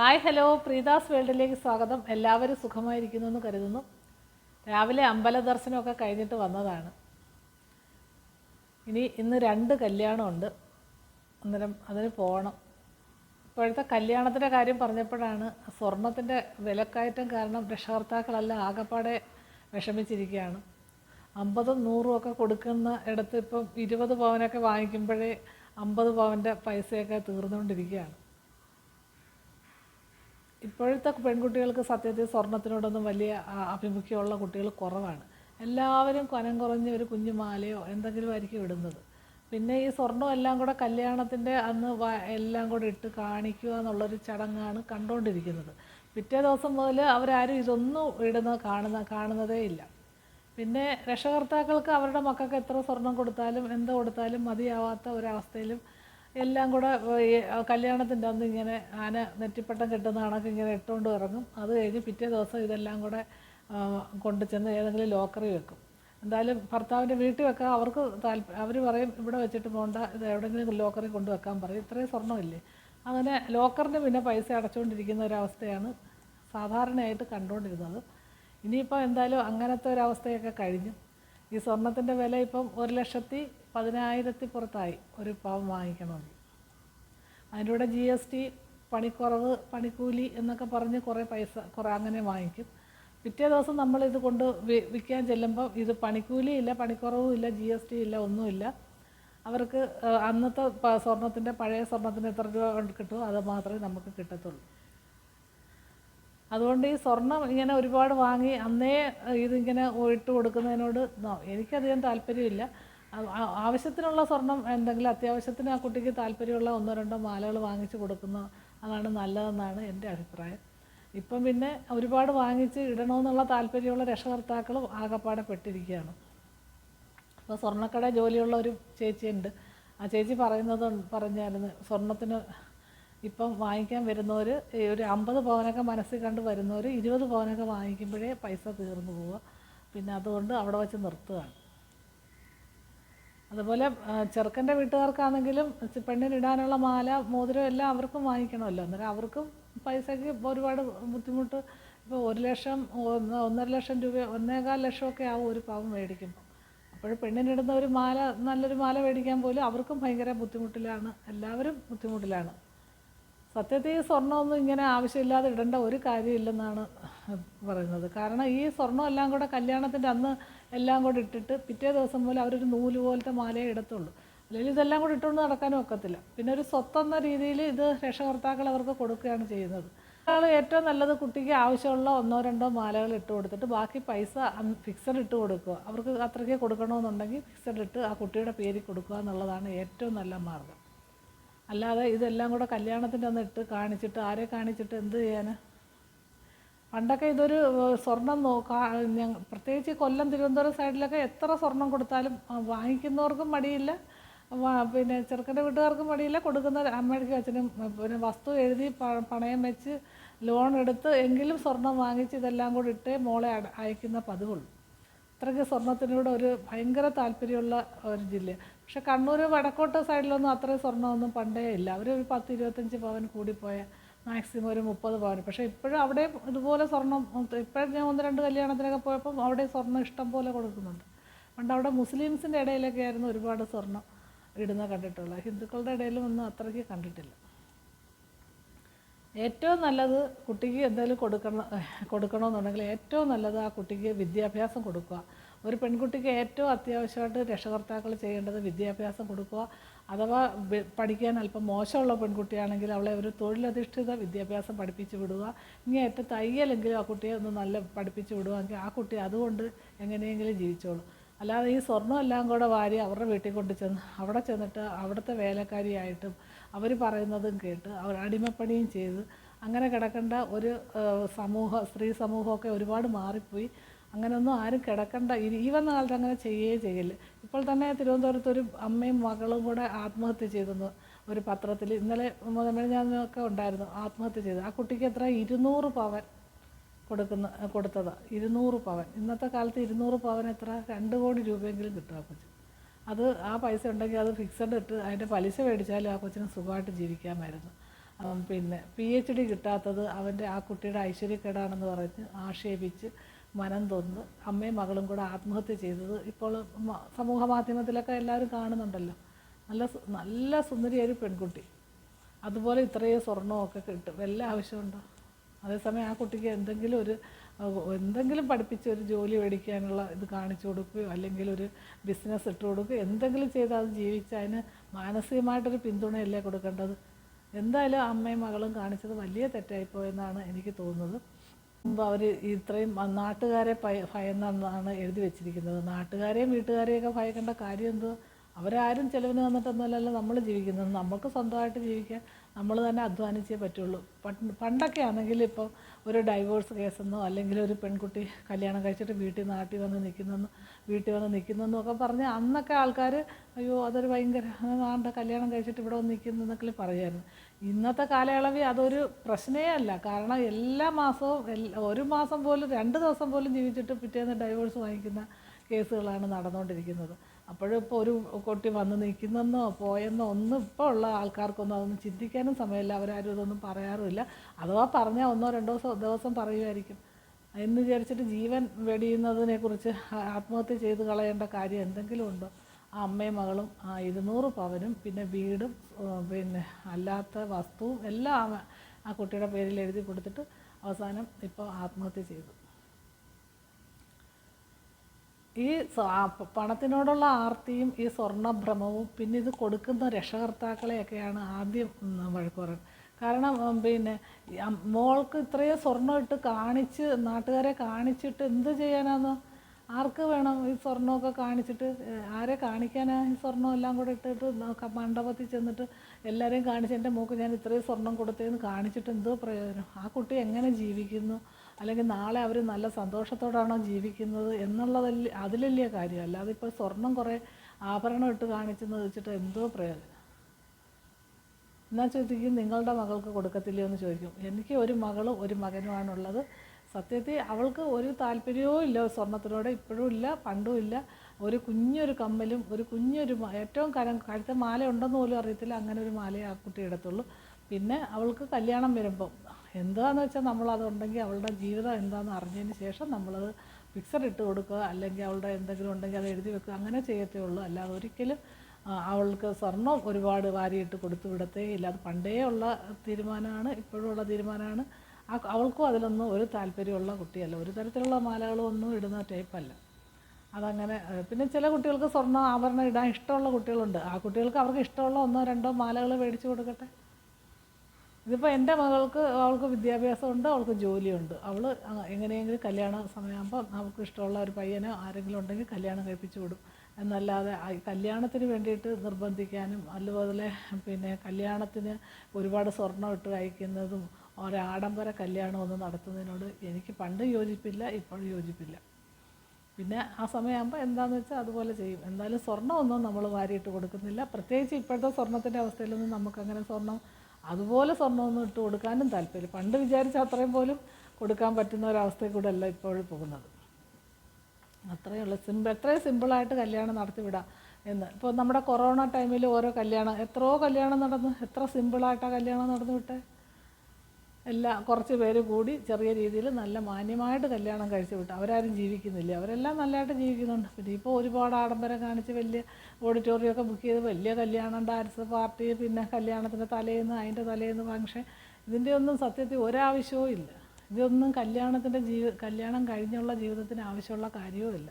Hi hello. പ്രീതാസ് വേൾഡിലേക്ക് സ്വാഗതം. എല്ലാവരും സുഖമായിരിക്കുന്നു എന്ന് കരുതുന്നു. രാവിലെ അമ്പല ദർശനമൊക്കെ കഴിഞ്ഞിട്ട് വന്നതാണ്. ഇനി ഇന്ന് രണ്ട് കല്യാണമുണ്ട്. അന്നേരം അതിന് പോകണം ഇപ്പോഴത്തെ കല്യാണത്തിന്റെ കാര്യം പറഞ്ഞപ്പോഴാണ് സ്വർണത്തിന്റെ വിലക്കയറ്റം കാരണം രക്ഷകർത്താക്കളെല്ലാം ആകപ്പാടെ വിഷമിച്ചിരിക്കുകയാണ്. അമ്പതും നൂറും ഒക്കെ കൊടുക്കുന്ന ഇടത്ത് ഇപ്പം ഇരുപത് പവനൊക്കെ വാങ്ങിക്കുമ്പോഴേ അമ്പത് പവന്റെ പൈസയൊക്കെ തീർന്നുകൊണ്ടിരിക്കുകയാണ്. ഇപ്പോഴത്തെ പെൺകുട്ടികൾക്ക് സത്യത്തിൽ സ്വർണത്തിനോടൊന്നും വലിയ ആഭിമുഖ്യമുള്ള കുട്ടികൾ കുറവാണ്. എല്ലാവരും കനം കുറഞ്ഞ ഒരു കുഞ്ഞു മാലയോ എന്തെങ്കിലും ആയിരിക്കും ഇടുന്നത്. പിന്നെ ഈ സ്വർണം എല്ലാം കൂടെ കല്യാണത്തിന്റെ അന്ന് എല്ലാം കൂടെ ഇട്ട് കാണിക്കുക എന്നുള്ളൊരു ചടങ്ങാണ് കണ്ടുകൊണ്ടിരിക്കുന്നത്. പിറ്റേ ദിവസം മുതൽ അവരാരും ഇതൊന്നും ഇടുന്ന കാണുന്ന കാണുന്നതേ ഇല്ല. പിന്നെ രക്ഷകർത്താക്കൾക്ക് അവരുടെ മക്കൾക്ക് എത്ര സ്വർണം കൊടുത്താലും എന്ത് കൊടുത്താലും മതിയാവാത്ത ഒരവസ്ഥയിലും എല്ലാം കൂടെ കല്യാണത്തിന്റെ അന്ന് ഇങ്ങനെ ആന നെറ്റിപ്പട്ടം കെട്ടുന്ന കണക്ക് ഇങ്ങനെ ഇട്ടുകൊണ്ട് ഇറങ്ങും. അത് കഴിഞ്ഞ് പിറ്റേ ദിവസം ഇതെല്ലാം കൂടെ കൊണ്ട് ചെന്ന് ഏതെങ്കിലും ലോക്കറി വെക്കും. എന്തായാലും ഭർത്താവിന്റെ വീട്ടിൽ വെക്കാൻ അവർക്ക് താല്പര്യം അവർ പറയും ഇവിടെ വെച്ചിട്ട് പോകണ്ട ഇത് എവിടെയെങ്കിലും ലോക്കറി കൊണ്ട് വെക്കാൻ പറയും. ഇത്രയും സ്വർണമില്ലേ അങ്ങനെ ലോക്കറിന് പിന്നെ പൈസ അടച്ചുകൊണ്ടിരിക്കുന്ന ഒരവസ്ഥയാണ് സാധാരണയായിട്ട് കണ്ടുകൊണ്ടിരുന്നത് ഇനിയിപ്പോൾ എന്തായാലും അങ്ങനത്തെ ഒരവസ്ഥയൊക്കെ കഴിഞ്ഞു. ഈ സ്വർണത്തിന്റെ വില ഇപ്പം ഒരു ലക്ഷത്തി പതിനായിരത്തി പുറത്തായി ഒരു പാവം വാങ്ങിക്കണമെങ്കിൽ അതിന്റെ കൂടെ ജി എസ് ടി പണിക്കുറവ് പണിക്കൂലി എന്നൊക്കെ പറഞ്ഞ് കുറേ പൈസ കുറേ അങ്ങനെ വാങ്ങിക്കും. പിറ്റേ ദിവസം നമ്മൾ ഇത് കൊണ്ട് വിൽക്കാൻ ചെല്ലുമ്പോൾ ഇത് പണിക്കൂലി ഇല്ല പണിക്കുറവും ഇല്ല ജി എസ് ടി ഇല്ല ഒന്നുമില്ല അവർക്ക് അന്നത്തെ സ്വർണത്തിന്റെ പഴയ സ്വർണത്തിന് എത്ര രൂപ കിട്ടുമോ അത് മാത്രമേ നമുക്ക് കിട്ടത്തുള്ളൂ. അതുകൊണ്ട് ഈ സ്വർണം ഇങ്ങനെ ഒരുപാട് വാങ്ങി അന്നേ ഇതിങ്ങനെ ഇട്ട് കൊടുക്കുന്നതിനോട് എനിക്കധികം താല്പര്യമില്ല. ആവശ്യത്തിനുള്ള സ്വർണം എന്തെങ്കിലും അത്യാവശ്യത്തിന് ആ കുട്ടിക്ക് താല്പര്യമുള്ള ഒന്നോ രണ്ടോ മാലകൾ വാങ്ങിച്ചു കൊടുക്കുന്ന അതാണ് നല്ലതെന്നാണ് എന്റെ അഭിപ്രായം. ഇപ്പം പിന്നെ ഒരുപാട് വാങ്ങിച്ച് ഇടണമെന്നുള്ള താല്പര്യമുള്ള രക്ഷകർത്താക്കളും ആകപ്പാടെ പെട്ടിരിക്കുകയാണ്. അപ്പോൾ സ്വർണക്കട ജോലിയുള്ള ഒരു ചേച്ചിയുണ്ട്. ആ ചേച്ചി പറയുന്നത് പറഞ്ഞായിരുന്നു സ്വർണത്തിന് ഇപ്പം വാങ്ങിക്കാൻ വരുന്നവർ ഒരു അമ്പത് പവനൊക്കെ മനസ്സിൽ കണ്ട് വരുന്നവർ ഇരുപത് പവനൊക്കെ വാങ്ങിക്കുമ്പോഴേ പൈസ തീർന്നു പോവുക. പിന്നെ അതുകൊണ്ട് അവിടെ വെച്ച് നിർത്തുകയാണ്. അതുപോലെ ചെറുക്കന്റെ വീട്ടുകാർക്കാണെങ്കിലും പെണ്ണിനിടാനുള്ള മാല മോതിരം എല്ലാം അവർക്കും വാങ്ങിക്കണമല്ലോ. അന്നേരം അവർക്കും പൈസയ്ക്ക് ഒരുപാട് ബുദ്ധിമുട്ട്. ഇപ്പോൾ ഒരു ലക്ഷം ഒന്ന് ഒന്നര ലക്ഷം രൂപ ഒന്നേകാൽ ലക്ഷമൊക്കെ ആവും ഒരു പാവം മേടിക്കുമ്പോൾ അപ്പോൾ പെണ്ണിനിടുന്ന ഒരു മാല നല്ലൊരു മാല മേടിക്കാൻ പോലും അവർക്കും ഭയങ്കര ബുദ്ധിമുട്ടിലാണ്. എല്ലാവരും ബുദ്ധിമുട്ടിലാണ്. സത്യത്തിൽ ഈ സ്വർണമൊന്നും ഇങ്ങനെ ആവശ്യമില്ലാതെ ഇടേണ്ട ഒരു കാര്യമില്ലെന്നാണ് പറയുന്നത്. കാരണം ഈ സ്വർണമെല്ലാം കൂടെ കല്യാണത്തിന്റെ അന്ന് എല്ലാം കൂടെ ഇട്ടിട്ട് പിറ്റേ ദിവസം പോലെ അവരൊരു നൂൽ പോലത്തെ മാലയെ ഇടത്തുള്ളൂ. അല്ലെങ്കിൽ ഇതെല്ലാം കൂടെ ഇട്ടുകൊണ്ട് നടക്കാനും ഒക്കത്തില്ല. പിന്നെ ഒരു സ്വത്തെന്ന രീതിയിൽ ഇത് രക്ഷകർത്താക്കൾ അവർക്ക് കൊടുക്കുകയാണ് ചെയ്യുന്നത്. ഒരാൾ ഏറ്റവും നല്ലത് കുട്ടിക്ക് ആവശ്യമുള്ള ഒന്നോ രണ്ടോ മാലകൾ ഇട്ട് കൊടുത്തിട്ട് ബാക്കി പൈസ ഫിക്സഡ് ഇട്ട് കൊടുക്കുക. അവർക്ക് അത്രയ്ക്ക് കൊടുക്കണമെന്നുണ്ടെങ്കിൽ ഫിക്സഡ് ഇട്ട് ആ കുട്ടിയുടെ പേരിൽ കൊടുക്കുക എന്നുള്ളതാണ് ഏറ്റവും നല്ല മാർഗം. അല്ലാതെ ഇതെല്ലാം കൂടെ കല്യാണത്തിന്റെ ഒന്ന് ഇട്ട് കാണിച്ചിട്ട് ആരെ കാണിച്ചിട്ട് എന്ത് ചെയ്യാന്? പണ്ടൊക്കെ ഇതൊരു സ്വർണം നോക്കാം പ്രത്യേകിച്ച് കൊല്ലം തിരുവനന്തപുരം സൈഡിലൊക്കെ എത്ര സ്വർണം കൊടുത്താലും വാങ്ങിക്കുന്നവർക്കും മടിയില്ല. പിന്നെ ചെറുക്കന്റെ വീട്ടുകാർക്കും മടിയില്ല. കൊടുക്കുന്ന അമ്മയ്ക്കും അച്ഛനും പിന്നെ വസ്തു എഴുതി പണയം വെച്ച് ലോൺ എടുത്ത് എങ്കിലും സ്വർണം വാങ്ങിച്ച് ഇതെല്ലാം കൂടി ഇട്ട് മോളെ അയക്കുന്ന പതിവുള്ളൂ. അത്രയ്ക്ക് സ്വർണത്തിനോട് ഒരു ഭയങ്കര താല്പര്യമുള്ള ഒരു ജില്ല. പക്ഷെ കണ്ണൂർ വടക്കോട്ട് സൈഡിലൊന്നും അത്രയും സ്വർണമൊന്നും പണ്ടേ ഇല്ല. അവർ ഒരു പത്ത് ഇരുപത്തഞ്ച് പവൻ കൂടിപ്പോയ മാക്സിമം ഒരു മുപ്പത് പവൻ. പക്ഷേ ഇപ്പോഴും അവിടെ ഇതുപോലെ സ്വർണം ഇപ്പോഴും ഞാൻ ഒന്ന് രണ്ട് കല്യാണത്തിനൊക്കെ പോയപ്പോൾ അവിടെ സ്വർണം ഇഷ്ടം പോലെ കൊടുക്കുന്നുണ്ട്. പണ്ട് അവിടെ മുസ്ലിംസിന്റെ ഇടയിലൊക്കെ ആയിരുന്നു ഒരുപാട് സ്വർണം ഇടുന്ന കണ്ടിട്ടുള്ളത്. ഹിന്ദുക്കളുടെ ഇടയിലും ഒന്നും അത്രയ്ക്ക് കണ്ടിട്ടില്ല. ഏറ്റവും നല്ലത് കുട്ടിക്ക് എന്തെങ്കിലും കൊടുക്കണം കൊടുക്കണമെന്നുണ്ടെങ്കിൽ ഏറ്റവും നല്ലത് ആ കുട്ടിക്ക് വിദ്യാഭ്യാസം കൊടുക്കുക. ഒരു പെൺകുട്ടിക്ക് ഏറ്റവും അത്യാവശ്യമായിട്ട് രക്ഷകർത്താക്കൾ ചെയ്യേണ്ടത് വിദ്യാഭ്യാസം കൊടുക്കുക. അഥവാ പഠിക്കാൻ അല്പം മോശമുള്ള പെൺകുട്ടിയാണെങ്കിൽ അവളെ ഒരു തൊഴിലധിഷ്ഠിത വിദ്യാഭ്യാസം പഠിപ്പിച്ചു വിടുക. ഏറ്റവും തയ്യലെങ്കിലും ആ കുട്ടിയെ ഒന്ന് നല്ല പഠിപ്പിച്ചു വിടുകയെങ്കിൽ ആ കുട്ടി അതുകൊണ്ട് എങ്ങനെയെങ്കിലും ജീവിച്ചോളൂ. അല്ലാതെ ഈ സ്വർണം എല്ലാം കൂടെ വാരി അവരുടെ വീട്ടിൽ കൊണ്ട് ചെന്ന് അവിടെ ചെന്നിട്ട് അവിടുത്തെ വേലക്കാരിയായിട്ടും അവർ പറയുന്നതും കേട്ട് അവർ അടിമപ്പണിയും ചെയ്ത് അങ്ങനെ കിടക്കേണ്ട ഒരു സമൂഹ സ്ത്രീ സമൂഹമൊക്കെ ഒരുപാട് മാറിപ്പോയി. അങ്ങനെയൊന്നും ആരും കിടക്കണ്ട. ഈ വന്ന കാലത്ത് അങ്ങനെ ചെയ്യേ ചെയ്യില്ല. ഇപ്പോൾ തന്നെ തിരുവനന്തപുരത്ത് ഒരു അമ്മയും മകളും കൂടെ ആത്മഹത്യ ചെയ്തെന്ന് ഒരു പത്രത്തിൽ ഇന്നലെ ഞാനൊക്കെ ഉണ്ടായിരുന്നു. ആത്മഹത്യ ചെയ്ത്. ആ കുട്ടിക്ക് എത്ര? ഇരുന്നൂറ് പവൻ കൊടുക്കുന്ന കൊടുത്തത്. ഇരുന്നൂറ് പവൻ. ഇന്നത്തെ കാലത്ത് ഇരുന്നൂറ് പവൻ എത്ര? രണ്ട് കോടി രൂപയെങ്കിലും കിട്ടും ആ അത് ആ പൈസ ഉണ്ടെങ്കിൽ അത് ഫിക്സഡ് ഇട്ട് അതിന്റെ പലിശ മേടിച്ചാലും ആ കൊച്ചിന് സുഖമായിട്ട് ജീവിക്കാമായിരുന്നു. പിന്നെ പി എച്ച് ഡി കിട്ടാത്തത് അവന്റെ ആ കുട്ടിയുടെ ഐശ്വര്യക്കേടാണെന്ന് പറഞ്ഞ് ആക്ഷേപിച്ച് മനം തോന്നുന്നു. അമ്മയും മകളും കൂടെ ആത്മഹത്യ ചെയ്തത് ഇപ്പോൾ സമൂഹ മാധ്യമത്തിലൊക്കെ എല്ലാവരും കാണുന്നുണ്ടല്ലോ. നല്ല നല്ല സുന്ദരിയൊരു പെൺകുട്ടി. അതുപോലെ ഇത്രയും സ്വർണമൊക്കെ കിട്ടും. വല്ല ആവശ്യമുണ്ടോ? അതേസമയം ആ കുട്ടിക്ക് എന്തെങ്കിലും ഒരു എന്തെങ്കിലും പഠിപ്പിച്ച് ഒരു ജോലി മേടിക്കാനുള്ള ഇത് കാണിച്ചു കൊടുക്കുകയോ അല്ലെങ്കിൽ ഒരു ബിസിനസ് ഇട്ട് കൊടുക്കുകയോ എന്തെങ്കിലും ചെയ്ത് അത് ജീവിച്ച് അതിന് മാനസികമായിട്ടൊരു പിന്തുണയല്ലേ കൊടുക്കേണ്ടത്? എന്തായാലും അമ്മയും മകളും കാണിച്ചത് വലിയ തെറ്റായിപ്പോയെന്നാണ് എനിക്ക് തോന്നുന്നത്. മുമ്പ് അവർ ഇത്രയും നാട്ടുകാരെ ഭയ ഭയന്നാണ് എഴുതി വെച്ചിരിക്കുന്നത്. നാട്ടുകാരെയും വീട്ടുകാരെയൊക്കെ ഭയക്കേണ്ട കാര്യം എന്തോ അവരാരും ചിലവിന് തന്നിട്ടൊന്നുമല്ലല്ലോ നമ്മൾ ജീവിക്കുന്നത്. നമുക്ക് സ്വന്തമായിട്ട് ജീവിക്കാൻ നമ്മൾ തന്നെ അധ്വാനിച്ചേ പറ്റുള്ളൂ. പണ്ട് പണ്ടൊക്കെ ആണെങ്കിൽ ഇപ്പോൾ ഒരു ഡൈവോഴ്സ് കേസെന്നോ അല്ലെങ്കിൽ ഒരു പെൺകുട്ടി കല്യാണം കഴിച്ചിട്ട് വീട്ടിൽ നാട്ടിൽ വന്ന് നിൽക്കുന്നെന്നോ വീട്ടിൽ വന്ന് നിൽക്കുന്നെന്നും ഒക്കെ പറഞ്ഞ് അന്നൊക്കെ ആൾക്കാർ അയ്യോ അതൊരു ഭയങ്കര ആണ്ട കല്യാണം കഴിച്ചിട്ട് ഇവിടെ വന്ന് നിൽക്കുന്നു എന്നൊക്കെ പറയുമായിരുന്നു ഇന്നത്തെ കാലയളവിൽ അതൊരു പ്രശ്നമേ അല്ല. കാരണം എല്ലാ മാസവും ഒരു മാസം പോലും രണ്ട് ദിവസം പോലും ജീവിച്ചിട്ട് പിറ്റേന്ന് ഡൈവോഴ്സ് വാങ്ങിക്കുന്ന കേസുകളാണ് നടന്നുകൊണ്ടിരിക്കുന്നത് അപ്പോഴും ഇപ്പോൾ ഒരു കുട്ടി വന്ന് നിൽക്കുന്നെന്നോ പോയെന്നോ ഒന്നും ഇപ്പോൾ ഉള്ള ആൾക്കാർക്കൊന്നും അതൊന്നും ചിന്തിക്കാനും സമയമില്ല. അവരാരും ഇതൊന്നും പറയാറുമില്ല. അഥവാ പറഞ്ഞാൽ ഒന്നോ രണ്ടോ ദിവസം പറയുമായിരിക്കും. എന്ന് വിചാരിച്ചിട്ട് ജീവൻ വെടിയുന്നതിനെക്കുറിച്ച് ആത്മഹത്യ ചെയ്ത് കളയേണ്ട കാര്യം എന്തെങ്കിലും ഉണ്ടോ? അമ്മയും മകളും ആ ഇരുന്നൂറ് പവനും പിന്നെ വീടും പിന്നെ അല്ലാത്ത വസ്തുവും എല്ലാം ആ- കുട്ടിയുടെ പേരിൽ എഴുതി കൊടുത്തിട്ട് അവസാനം ഇപ്പോൾ ആത്മഹത്യ ചെയ്തു. ഈ പണത്തിനോടുള്ള ആർത്തിയും ഈ സ്വർണഭ്രമവും പിന്നെ ഇത് കൊടുക്കുന്ന രക്ഷകർത്താക്കളെയൊക്കെയാണ് ആദ്യം വഴക്ക് കാരണം പിന്നെ മോൾക്ക് ഇത്രയും സ്വർണം ഇട്ട് കാണിച്ച് നാട്ടുകാരെ കാണിച്ചിട്ട് എന്ത് ചെയ്യാനാന്ന് ആർക്ക് വേണം ഈ സ്വർണമൊക്കെ കാണിച്ചിട്ട്? ആരെ കാണിക്കാനാ ഈ സ്വർണം എല്ലാം കൂടെ ഇട്ടിട്ട് മണ്ഡപത്തിൽ ചെന്നിട്ട് എല്ലാവരെയും കാണിച്ച് എന്റെ മോക്ക് ഞാൻ ഇത്രയും സ്വർണം കൊടുത്തേന്ന് കാണിച്ചിട്ട് എന്തോ പ്രയോജനം? ആ കുട്ടി എങ്ങനെ ജീവിക്കുന്നു? അല്ലെങ്കിൽ നാളെ അവർ നല്ല സന്തോഷത്തോടാണോ ജീവിക്കുന്നത് എന്നുള്ളതല്ല അതിലല്ലേ കാര്യം. അല്ലാതെ ഇപ്പോൾ സ്വർണം കുറേ ആഭരണം ഇട്ട് കാണിച്ചെന്ന് വെച്ചിട്ട് എന്തോ പ്രയോജനം. എന്നാൽ ചോദിക്കും നിങ്ങളുടെ മകൾക്ക് കൊടുക്കത്തില്ലയോ എന്ന് ചോദിക്കും. എനിക്ക് ഒരു മകളും ഒരു മകനുമാണുള്ളത്. സത്യത്തിൽ അവൾക്ക് ഒരു താല്പര്യവും ഇല്ല സ്വർണത്തിനോട് ഇപ്പോഴും ഇല്ല പണ്ടും ഇല്ല. ഒരു കുഞ്ഞൊരു കമ്മലും ഒരു കുഞ്ഞൊരു ഏറ്റവും കരം കഴുത്ത മാല ഉണ്ടെന്ന് പോലും അറിയത്തില്ല. അങ്ങനെ ഒരു മാലയെ ആ കുട്ടി എടുത്തുള്ളൂ. പിന്നെ അവൾക്ക് കല്യാണം വരുമ്പം എന്താണെന്ന് വെച്ചാൽ നമ്മളത് ഉണ്ടെങ്കിൽ അവളുടെ ജീവിതം എന്താണെന്ന് അറിഞ്ഞതിന് ശേഷം നമ്മളത് ഫിക്സഡ് ഇട്ട് കൊടുക്കുക. അല്ലെങ്കിൽ അവളുടെ എന്തെങ്കിലും ഉണ്ടെങ്കിൽ അത് എഴുതി വെക്കുക. അങ്ങനെ ചെയ്യത്തേ ഉള്ളൂ. അല്ലാതെ ഒരിക്കലും അവൾക്ക് സ്വർണം ഒരുപാട് വാരിയിട്ട് കൊടുത്തു വിടത്തേ ഇല്ല. അത് പണ്ടേ ഉള്ള തീരുമാനമാണ് ഇപ്പോഴുള്ള തീരുമാനമാണ്. അവൾക്കും അതിലൊന്നും ഒരു താല്പര്യമുള്ള കുട്ടിയല്ല. ഒരു തരത്തിലുള്ള മാലകളൊന്നും ഇടുന്ന ടൈപ്പല്ല അതങ്ങനെ പിന്നെ ചില കുട്ടികൾക്ക് സ്വർണ ആഭരണം ഇടാൻ ഇഷ്ടമുള്ള കുട്ടികളുണ്ട്. ആ കുട്ടികൾക്ക് അവർക്ക് ഇഷ്ടമുള്ള ഒന്നോ രണ്ടോ മാലകൾ മേടിച്ചു കൊടുക്കട്ടെ? ഇതിപ്പോൾ എന്റെ മകൾക്ക് അവൾക്ക് വിദ്യാഭ്യാസമുണ്ട് അവൾക്ക് ജോലിയുണ്ട്. അവൾ എങ്ങനെയെങ്കിലും കല്യാണ സമയമാകുമ്പോൾ നമുക്ക് ഇഷ്ടമുള്ള ഒരു പയ്യനോ ആരെങ്കിലും ഉണ്ടെങ്കിൽ കല്യാണം കഴിപ്പിച്ചു വിടും. എന്നല്ലാതെ കല്യാണത്തിന് വേണ്ടിയിട്ട് നിർബന്ധിക്കാനും അതുപോലെ പിന്നെ കല്യാണത്തിന് ഒരുപാട് സ്വർണം ഇട്ട് അയക്കുന്നതും ഒരാഡംബര കല്യാണമൊന്നും നടത്തുന്നതിനോട് എനിക്ക് പണ്ട് യോജിപ്പില്ല ഇപ്പോഴും യോജിപ്പില്ല. പിന്നെ ആ സമയമാകുമ്പോൾ എന്താണെന്ന് വെച്ചാൽ അതുപോലെ ചെയ്യും. എന്തായാലും സ്വർണമൊന്നും നമ്മൾ വാരിയിട്ട് കൊടുക്കുന്നില്ല. പ്രത്യേകിച്ച് ഇപ്പോഴത്തെ സ്വർണത്തിന്റെ അവസ്ഥയിലൊന്നും നമുക്കങ്ങനെ സ്വർണം അതുപോലെ സ്വർണമൊന്നും ഇട്ട് കൊടുക്കാനും താല്പര്യം പണ്ട് വിചാരിച്ച അത്രയും പോലും കൊടുക്കാൻ പറ്റുന്ന ഒരവസ്ഥയിൽ കൂടെ അല്ല ഇപ്പോഴും പോകുന്നത്. അത്രയേ ഉള്ളൂ. സിമ്പിൾ എത്രയും സിമ്പിളായിട്ട് കല്യാണം നടത്തി വിടാം എന്ന്. ഇപ്പോൾ നമ്മുടെ കൊറോണ ടൈമിൽ ഓരോ കല്യാണം എത്രയോ കല്യാണം നടന്നു. എത്ര സിമ്പിളായിട്ടാണ് കല്യാണം നടന്നു വിട്ടേ? എല്ലാ കുറച്ച് പേര് കൂടി ചെറിയ രീതിയിൽ നല്ല മാന്യമായിട്ട് കല്യാണം കഴിച്ചു വിട്ടു. അവരാരും ജീവിക്കുന്നില്ല. അവരെല്ലാം നല്ലതായിട്ട് ജീവിക്കുന്നുണ്ട്. പിന്നെ ഇപ്പോൾ ഒരുപാട് ആഡംബരം കാണിച്ച് വലിയ ഓഡിറ്റോറിയമൊക്കെ ബുക്ക് ചെയ്ത് വലിയ കല്യാണം ഡാൻസ് പാർട്ടി പിന്നെ കല്യാണത്തിന്റെ തലേന്ന് അതിന്റെ തലേന്ന് ഫംഗ്ഷൻ ഇതിന്റെ ഒന്നും സത്യത്തിൽ ഒരാവശ്യവും ഇല്ല. ഇതൊന്നും കല്യാണത്തിന്റെ ജീവി കല്യാണം കഴിഞ്ഞുള്ള ജീവിതത്തിന് ആവശ്യമുള്ള കാര്യവും ഇല്ല.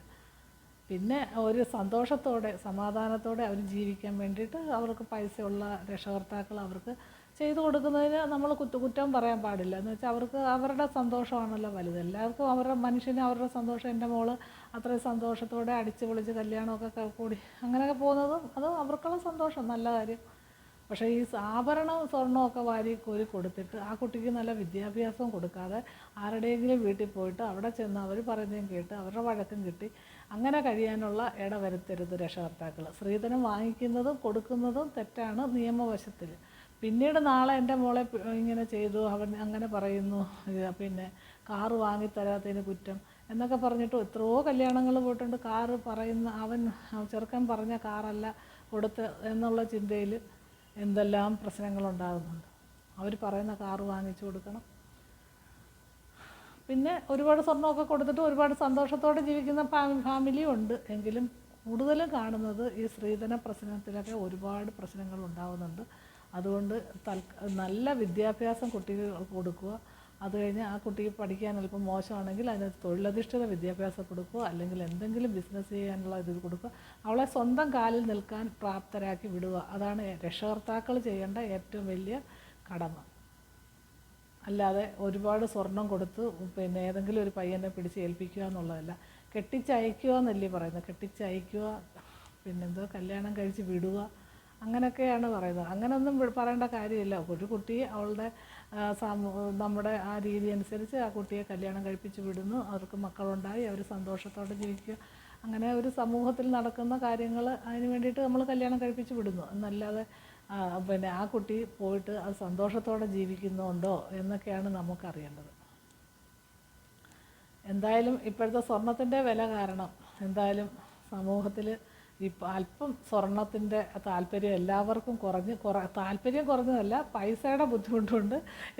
പിന്നെ ഒരു സന്തോഷത്തോടെ സമാധാനത്തോടെ അവർ ജീവിക്കാൻ വേണ്ടിയിട്ട് അവർക്ക് പൈസയുള്ള രക്ഷകർത്താക്കൾ അവർക്ക് ചെയ്തു കൊടുക്കുന്നതിന് നമ്മൾ കുറ്റ കുറ്റം പറയാൻ പാടില്ല. എന്ന് വെച്ചാൽ അവർക്ക് അവരുടെ സന്തോഷമാണല്ലോ വലുത്. എല്ലാവർക്കും അവരുടെ മനുഷ്യന് അവരുടെ സന്തോഷം എന്റെ മോൾ അത്രയും സന്തോഷത്തോടെ അടിച്ച് പൊളിച്ച് കല്യാണമൊക്കെ കൂടി അങ്ങനെയൊക്കെ പോകുന്നതും അത് അവർക്കുള്ള സന്തോഷം നല്ല കാര്യം. പക്ഷേ ഈ ആഭരണവും സ്വർണമൊക്കെ വാരി കോരി കൊടുത്തിട്ട് ആ കുട്ടിക്ക് നല്ല വിദ്യാഭ്യാസം കൊടുക്കാതെ ആരുടെയെങ്കിലും വീട്ടിൽ പോയിട്ട് അവിടെ ചെന്ന് അവർ പറയുന്നതും കേട്ട് അവരുടെ വഴക്കം കിട്ടി. അങ്ങനെ കഴിയാനുള്ള ഇട വരുത്തരുത് രക്ഷകർത്താക്കൾ സ്ത്രീധനം വാങ്ങിക്കുന്നതും കൊടുക്കുന്നതും തെറ്റാണ് നിയമവശത്തിൽ പിന്നീട് നാളെ എന്റെ മോളെ ഇങ്ങനെ ചെയ്തു അവൻ അങ്ങനെ പറയുന്നു പിന്നെ കാറ് വാങ്ങിത്തരാത്തതിന് കുറ്റം എന്നൊക്കെ പറഞ്ഞിട്ട് എത്രയോ കല്യാണങ്ങൾ പോയിട്ടുണ്ട്. കാറ് പറയുന്ന അവൻ ചെറുക്കൻ പറഞ്ഞ കാറല്ല കൊടുത്ത് എന്നുള്ള ചിന്തയിൽ എന്തെല്ലാം പ്രശ്നങ്ങളുണ്ടാകുന്നുണ്ട് അവർ പറയുന്ന കാറ് വാങ്ങിച്ചു കൊടുക്കണം. പിന്നെ ഒരുപാട് സ്വർണമൊക്കെ കൊടുത്തിട്ട് ഒരുപാട് സന്തോഷത്തോടെ ജീവിക്കുന്ന ഫാമിലിയും ഉണ്ട്. എങ്കിലും കൂടുതലും കാണുന്നത് ഈ സ്ത്രീധന പ്രശ്നത്തിലൊക്കെ ഒരുപാട് പ്രശ്നങ്ങൾ ഉണ്ടാകുന്നുണ്ട്. അതുകൊണ്ട് നല്ല വിദ്യാഭ്യാസം കുട്ടികൾക്ക് കൊടുക്കുക. അത് കഴിഞ്ഞ് ആ കുട്ടിക്ക് പഠിക്കാൻ അല്പം മോശമാണെങ്കിൽ അതിന് തൊഴിലധിഷ്ഠിത വിദ്യാഭ്യാസം കൊടുക്കുക. അല്ലെങ്കിൽ എന്തെങ്കിലും ബിസിനസ് ചെയ്യാനുള്ള ഇത് കൊടുക്കുക. അവളെ സ്വന്തം കാലിൽ നിൽക്കാൻ പ്രാപ്തരാക്കി വിടുക. അതാണ് രക്ഷകർത്താക്കൾ ചെയ്യേണ്ട ഏറ്റവും വലിയ കടമ. അല്ലാതെ ഒരുപാട് സ്വർണം കൊടുത്ത് പിന്നെ ഏതെങ്കിലും ഒരു പയ്യനെ പിടിച്ച് ഏൽപ്പിക്കുക എന്നുള്ളതല്ല. കെട്ടിച്ചയക്കുക എന്നല്ലേ പറയുന്നത്. കെട്ടിച്ചയക്കുക പിന്നെന്തോ കല്യാണം കഴിച്ച് വിടുക അങ്ങനെയൊക്കെയാണ് പറയുന്നത്. അങ്ങനെയൊന്നും പറയേണ്ട കാര്യമില്ല. ഒരു കുട്ടി അവളുടെ നമ്മുടെ ആ രീതി അനുസരിച്ച് ആ കുട്ടിയെ കല്യാണം കഴിപ്പിച്ച് വിടുന്നു. അവർക്ക് മക്കളുണ്ടായി. അവർ സന്തോഷത്തോടെ ജീവിക്കുക. അങ്ങനെ ഒരു സമൂഹത്തിൽ നടക്കുന്ന കാര്യങ്ങൾ അതിന് വേണ്ടിയിട്ട് നമ്മൾ കല്യാണം കഴിപ്പിച്ച് വിടുന്നു. എന്നല്ലാതെ പിന്നെ ആ കുട്ടി പോയിട്ട് അത് സന്തോഷത്തോടെ ജീവിക്കുന്നുണ്ടോ എന്നൊക്കെയാണ് നമുക്കറിയേണ്ടത്. എന്തായാലും ഇപ്പോഴത്തെ സ്വർണത്തിന്റെ വില കാരണം എന്തായാലും സമൂഹത്തിൽ ഇപ്പം അല്പം സ്വർണത്തിന്റെ താല്പര്യം എല്ലാവർക്കും കുറഞ്ഞ് കുറ താല്പര്യം കുറഞ്ഞതല്ല പൈസയുടെ ബുദ്ധിമുട്ടുണ്ട്.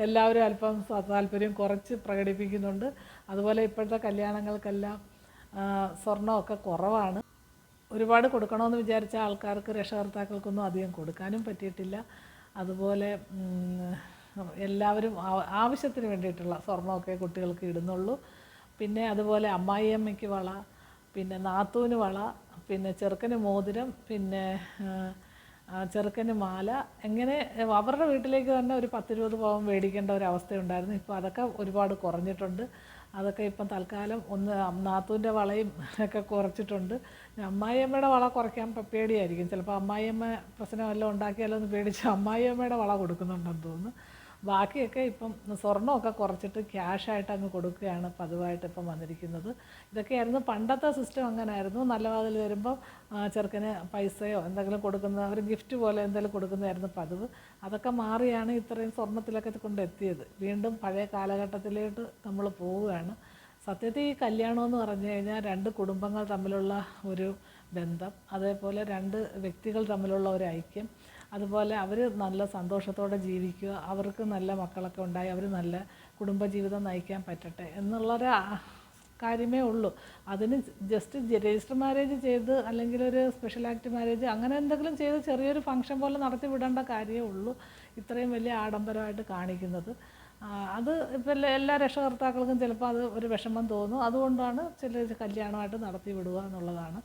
എല്ലാവരും അല്പം താല്പര്യം കുറച്ച് പ്രകടിപ്പിക്കുന്നുണ്ട്. അതുപോലെ ഇപ്പോഴത്തെ കല്യാണങ്ങൾക്കെല്ലാം സ്വർണമൊക്കെ കുറവാണ്. ഒരുപാട് കൊടുക്കണമെന്ന് വിചാരിച്ച ആൾക്കാർക്ക് രക്ഷകർത്താക്കൾക്കൊന്നും അധികം കൊടുക്കാനും പറ്റിയിട്ടില്ല. അതുപോലെ എല്ലാവരും ആവശ്യത്തിന് വേണ്ടിയിട്ടുള്ള സ്വർണമൊക്കെ കുട്ടികൾക്ക് ഇടുന്നുള്ളൂ. പിന്നെ അതുപോലെ അമ്മായിയമ്മയ്ക്ക് വള പിന്നെ നാത്തൂന് വള പിന്നെ ചെറുക്കന് മോതിരം പിന്നെ ചെറുക്കന് മാല. എങ്ങനെ അവരുടെ വീട്ടിലേക്ക് തന്നെ ഒരു പത്തിരുപത് പവൻ മേടിക്കേണ്ട ഒരു അവസ്ഥയുണ്ടായിരുന്നു. ഇപ്പോൾ അതൊക്കെ ഒരുപാട് കുറഞ്ഞിട്ടുണ്ട്. അതൊക്കെ ഇപ്പം തൽക്കാലം ഒന്ന് നാത്തൂന്റെ വളയും ഒക്കെ കുറച്ചിട്ടുണ്ട്. അമ്മായിയമ്മയുടെ വള കുറയ്ക്കാൻ പേടിയായിരിക്കും. ചിലപ്പോൾ അമ്മായിയമ്മ പ്രശ്നം വല്ലതും ഉണ്ടാക്കിയാലോ എന്ന് പേടിച്ച് അമ്മായിയമ്മയുടെ വള കൊടുക്കുന്നുണ്ടെന്ന് തോന്നുന്നു. ബാക്കിയൊക്കെ ഇപ്പം സ്വർണമൊക്കെ കുറച്ചിട്ട് ക്യാഷായിട്ട് അങ്ങ് കൊടുക്കുകയാണ് പതിവായിട്ട് ഇപ്പം വന്നിരിക്കുന്നത്. ഇതൊക്കെയായിരുന്നു പണ്ടത്തെ സിസ്റ്റം അങ്ങനെ ആയിരുന്നു നല്ല വാതിൽ വരുമ്പോൾ ചെറുക്കന് പൈസയോ എന്തെങ്കിലും കൊടുക്കുന്ന ഒരു ഗിഫ്റ്റ് പോലെ എന്തെങ്കിലും കൊടുക്കുന്നതായിരുന്നു പതിവ്. അതൊക്കെ മാറിയാണ് ഇത്രയും സ്വർണത്തിലൊക്കെ കൊണ്ടെത്തിയത്. വീണ്ടും പഴയ കാലഘട്ടത്തിലോട്ട് നമ്മൾ പോവുകയാണ്. സത്യത്തിൽ ഈ കല്യാണം എന്ന് പറഞ്ഞു കഴിഞ്ഞാൽ രണ്ട് കുടുംബങ്ങൾ തമ്മിലുള്ള ഒരു ബന്ധം അതേപോലെ രണ്ട് വ്യക്തികൾ തമ്മിലുള്ള ഒരു ഐക്യം അതുപോലെ അവർ നല്ല സന്തോഷത്തോടെ ജീവിക്കുക അവർക്ക് നല്ല മക്കളൊക്കെ ഉണ്ടായി അവർ നല്ല കുടുംബജീവിതം നയിക്കാൻ പറ്റട്ടെ എന്നുള്ളൊരു കാര്യമേ ഉള്ളൂ. അതിന് ജസ്റ്റ് രജിസ്റ്റർ മാരേജ് ചെയ്ത് അല്ലെങ്കിൽ ഒരു സ്പെഷ്യൽ ആക്ട് മാരേജ് അങ്ങനെ എന്തെങ്കിലും ചെയ്ത് ചെറിയൊരു ഫംഗ്ഷൻ പോലെ നടത്തി വിടേണ്ട കാര്യമേ ഉള്ളൂ. ഇത്രയും വലിയ ആഡംബരമായിട്ട് കാണിക്കുന്നത്. അത് ഇപ്പം എല്ലാ രക്ഷകർത്താക്കൾക്കും ചിലപ്പോൾ അത് ഒരു വിഷമം തോന്നും. അതുകൊണ്ടാണ് ചില കല്യാണമായിട്ട് നടത്തി വിടുക എന്നുള്ളതാണ്.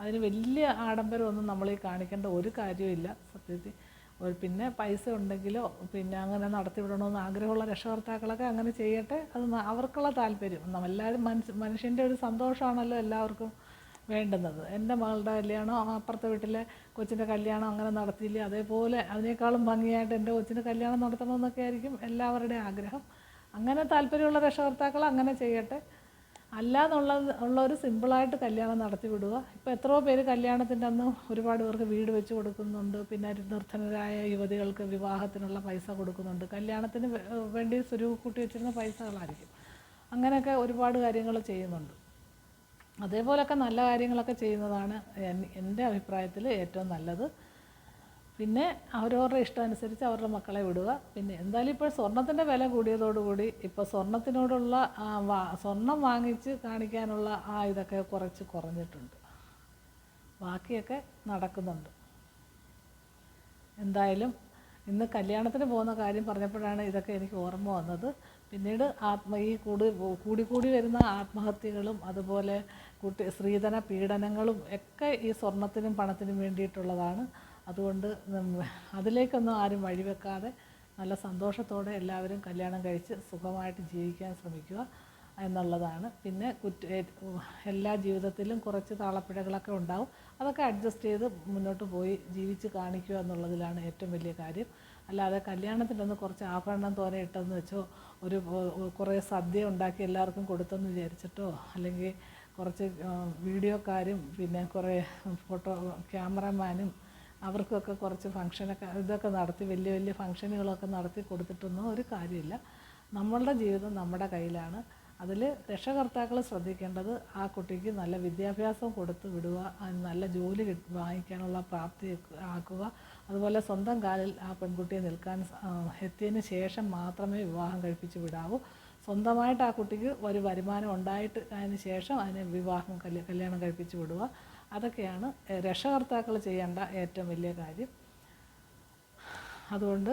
അതിന് വലിയ ആഡംബരമൊന്നും നമ്മൾ ഈ കാണിക്കേണ്ട ഒരു കാര്യമില്ല സത്യത്തിൽ. ഒരു പിന്നെ പൈസ ഉണ്ടെങ്കിലോ പിന്നെ അങ്ങനെ നടത്തി വിടണമെന്ന് ആഗ്രഹമുള്ള രക്ഷകർത്താക്കളൊക്കെ അങ്ങനെ ചെയ്യട്ടെ അത് അവർക്കുള്ള താല്പര്യം. നമ്മളെല്ലാവരും മനുഷ്യ മനുഷ്യന്റെ ഒരു സന്തോഷമാണല്ലോ എല്ലാവർക്കും വേണ്ടുന്നത്. എന്റെ മകളുടെ കല്യാണം അപ്പുറത്തെ വീട്ടിലെ കൊച്ചിന്റെ കല്യാണം അങ്ങനെ നടത്തിയില്ലേ അതേപോലെ അതിനേക്കാളും ഭംഗിയായിട്ട് എന്റെ കൊച്ചിന്റെ കല്യാണം നടത്തണമെന്നൊക്കെ ആയിരിക്കും എല്ലാവരുടെയും ആഗ്രഹം. അങ്ങനെ താല്പര്യമുള്ള രക്ഷകർത്താക്കൾ അങ്ങനെ ചെയ്യട്ടെ. അല്ലാന്നുള്ളത് ഉള്ള ഒരു സിമ്പിളായിട്ട് കല്യാണം നടത്തി വിടുക. ഇപ്പോൾ എത്രയോ പേര് കല്യാണത്തിന്റെ അന്ന് ഒരുപാട് പേർക്ക് വീട് വെച്ച് കൊടുക്കുന്നുണ്ട്. പിന്നെ നിർധനരായ യുവതികൾക്ക് വിവാഹത്തിനുള്ള പൈസ കൊടുക്കുന്നുണ്ട്. കല്യാണത്തിന് വേണ്ടി സ്വരൂപ കൂട്ടി വെച്ചിരുന്ന പൈസകളായിരിക്കും. അങ്ങനെയൊക്കെ ഒരുപാട് കാര്യങ്ങൾ ചെയ്യുന്നുണ്ട്. അതേപോലൊക്കെ നല്ല കാര്യങ്ങളൊക്കെ ചെയ്യുന്നതാണ് എൻ- എന്റെ അഭിപ്രായത്തിൽ ഏറ്റവും നല്ലത്. പിന്നെ അവരവരുടെ ഇഷ്ടം അനുസരിച്ച് അവരുടെ മക്കളെ വിടുക. പിന്നെ എന്തായാലും ഇപ്പോൾ സ്വർണത്തിന്റെ വില കൂടിയതോടുകൂടി ഇപ്പോൾ സ്വർണത്തിനോടുള്ള സ്വർണം വാങ്ങിച്ച് കാണിക്കാനുള്ള ആ ഇതൊക്കെ കുറച്ച് കുറഞ്ഞിട്ടുണ്ട്. ബാക്കിയൊക്കെ നടക്കുന്നുണ്ട്. എന്തായാലും ഇന്ന് കല്യാണത്തിന് പോകുന്ന കാര്യം പറഞ്ഞപ്പോഴാണ് ഇതൊക്കെ എനിക്ക് ഓർമ്മ വന്നത്. പിന്നീട് ആത്മ ഈ കൂടി കൂടിക്കൂടി വരുന്ന ആത്മഹത്യകളും അതുപോലെ കുട്ടി സ്ത്രീധന പീഡനങ്ങളും ഒക്കെ ഈ സ്വർണത്തിനും പണത്തിനും വേണ്ടിയിട്ടുള്ളതാണ്. അതുകൊണ്ട് അതിലേക്കൊന്നും ആരും വഴിവെക്കാതെ നല്ല സന്തോഷത്തോടെ എല്ലാവരും കല്യാണം കഴിച്ച് സുഖമായിട്ട് ജീവിക്കാൻ ശ്രമിക്കുക എന്നുള്ളതാണ്. പിന്നെ കുറ്റ എല്ലാ ജീവിതത്തിലും കുറച്ച് താളപ്പിഴകളൊക്കെ ഉണ്ടാവും. അതൊക്കെ അഡ്ജസ്റ്റ് ചെയ്ത് മുന്നോട്ട് പോയി ജീവിച്ച് കാണിക്കുക എന്നുള്ളതിലാണ് ഏറ്റവും വലിയ കാര്യം. അല്ലാതെ കല്യാണത്തിനൊന്ന് കുറച്ച് ആഭരണം തോനെ ഇട്ടെന്ന് വെച്ചോ ഒരു കുറേ സദ്യ ഉണ്ടാക്കി എല്ലാവർക്കും കൊടുത്തെന്ന് വിചാരിച്ചിട്ടോ അല്ലെങ്കിൽ കുറച്ച് വീഡിയോക്കാരും പിന്നെ കുറേ ഫോട്ടോ ക്യാമറമാനും അവർക്കൊക്കെ കുറച്ച് ഫങ്ഷനൊക്കെ ഇതൊക്കെ നടത്തി വലിയ വലിയ ഫങ്ഷനുകളൊക്കെ നടത്തി കൊടുത്തിട്ടൊന്നും ഒരു കാര്യമില്ല. നമ്മളുടെ ജീവിതം നമ്മുടെ കയ്യിലാണ്. അതിൽ രക്ഷകർത്താക്കൾ ശ്രദ്ധിക്കേണ്ടത് ആ കുട്ടിക്ക് നല്ല വിദ്യാഭ്യാസം കൊടുത്ത് വിടുക നല്ല ജോലി വാങ്ങിക്കാനുള്ള പ്രാപ്തി ആക്കുക. അതുപോലെ സ്വന്തം കാലിൽ ആ പെൺകുട്ടിയെ നിൽക്കാൻ എത്തിയതിന് ശേഷം മാത്രമേ വിവാഹം കഴിപ്പിച്ച് വിടാവൂ. സ്വന്തമായിട്ട് ആ കുട്ടിക്ക് ഒരു വരുമാനം ഉണ്ടായിട്ട് അതിന് ശേഷം അതിനെ വിവാഹം കല്യാണം കഴിപ്പിച്ച് വിടുക. അതൊക്കെയാണ് രക്ഷകർത്താക്കൾ ചെയ്യേണ്ട ഏറ്റവും വലിയ കാര്യം. അതുകൊണ്ട്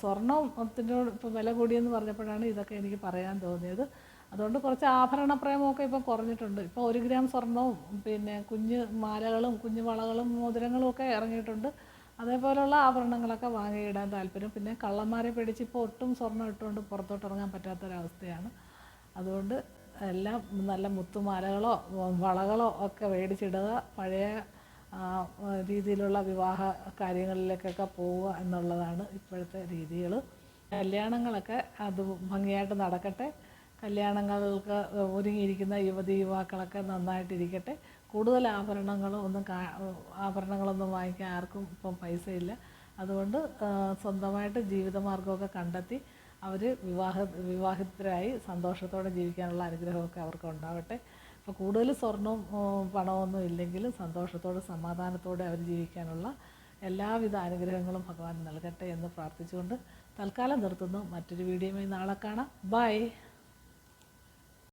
സ്വർണത്തിനോട് ഇപ്പോൾ വില കൂടിയെന്ന് പറഞ്ഞപ്പോഴാണ് ഇതൊക്കെ എനിക്ക് പറയാൻ തോന്നിയത്. അതുകൊണ്ട് കുറച്ച് ആഭരണ പ്രേമമൊക്കെ ഇപ്പം കുറഞ്ഞിട്ടുണ്ട്. ഇപ്പോൾ ഒരു ഗ്രാം സ്വർണവും പിന്നെ കുഞ്ഞ് മാലകളും കുഞ്ഞു വളകളും മോതിരങ്ങളും ഒക്കെ ഇറങ്ങിയിട്ടുണ്ട്. അതേപോലെയുള്ള ആഭരണങ്ങളൊക്കെ വാങ്ങിയിടാൻ താല്പര്യം. പിന്നെ കള്ളന്മാരെ പേടിച്ച് ഇപ്പോൾ ഒട്ടും സ്വർണം ഇട്ടുകൊണ്ട് പുറത്തോട്ട് ഇറങ്ങാൻ പറ്റാത്തൊരവസ്ഥയാണ്. അതുകൊണ്ട് എല്ലാം നല്ല മുത്തുമാലകളോ വളകളോ ഒക്കെ മേടിച്ചിടുക പഴയ രീതിയിലുള്ള വിവാഹ കാര്യങ്ങളിലേക്കൊക്കെ പോവുക എന്നുള്ളതാണ് ഇപ്പോഴത്തെ രീതികൾ കല്യാണങ്ങളൊക്കെ അത് ഭംഗിയായിട്ട് നടക്കട്ടെ. കല്യാണങ്ങൾക്ക് ഒരുങ്ങിയിരിക്കുന്ന യുവതി യുവാക്കളൊക്കെ നന്നായിട്ടിരിക്കട്ടെ. കൂടുതൽ ആഭരണങ്ങളും ഒന്നും കാ ആഭരണങ്ങളൊന്നും വാങ്ങിക്കാൻ ആർക്കും ഇപ്പം പൈസയില്ല. അതുകൊണ്ട് സ്വന്തമായിട്ട് ജീവിതമാർഗമൊക്കെ കണ്ടെത്തി അവർ വിവാഹ വിവാഹിതരായി സന്തോഷത്തോടെ ജീവിക്കാനുള്ള അനുഗ്രഹമൊക്കെ അവർക്ക് ഉണ്ടാവട്ടെ അപ്പോൾ കൂടുതൽ സ്വർണവും പണമൊന്നും ഇല്ലെങ്കിലും സന്തോഷത്തോടെ സമാധാനത്തോടെ അവർ ജീവിക്കാനുള്ള എല്ലാവിധ അനുഗ്രഹങ്ങളും ഭഗവാൻ നൽകട്ടെ എന്ന് പ്രാർത്ഥിച്ചുകൊണ്ട് തൽക്കാലം നിർത്തുന്നു. മറ്റൊരു വീഡിയോയുമായി നാളെ കാണാം. ബൈ.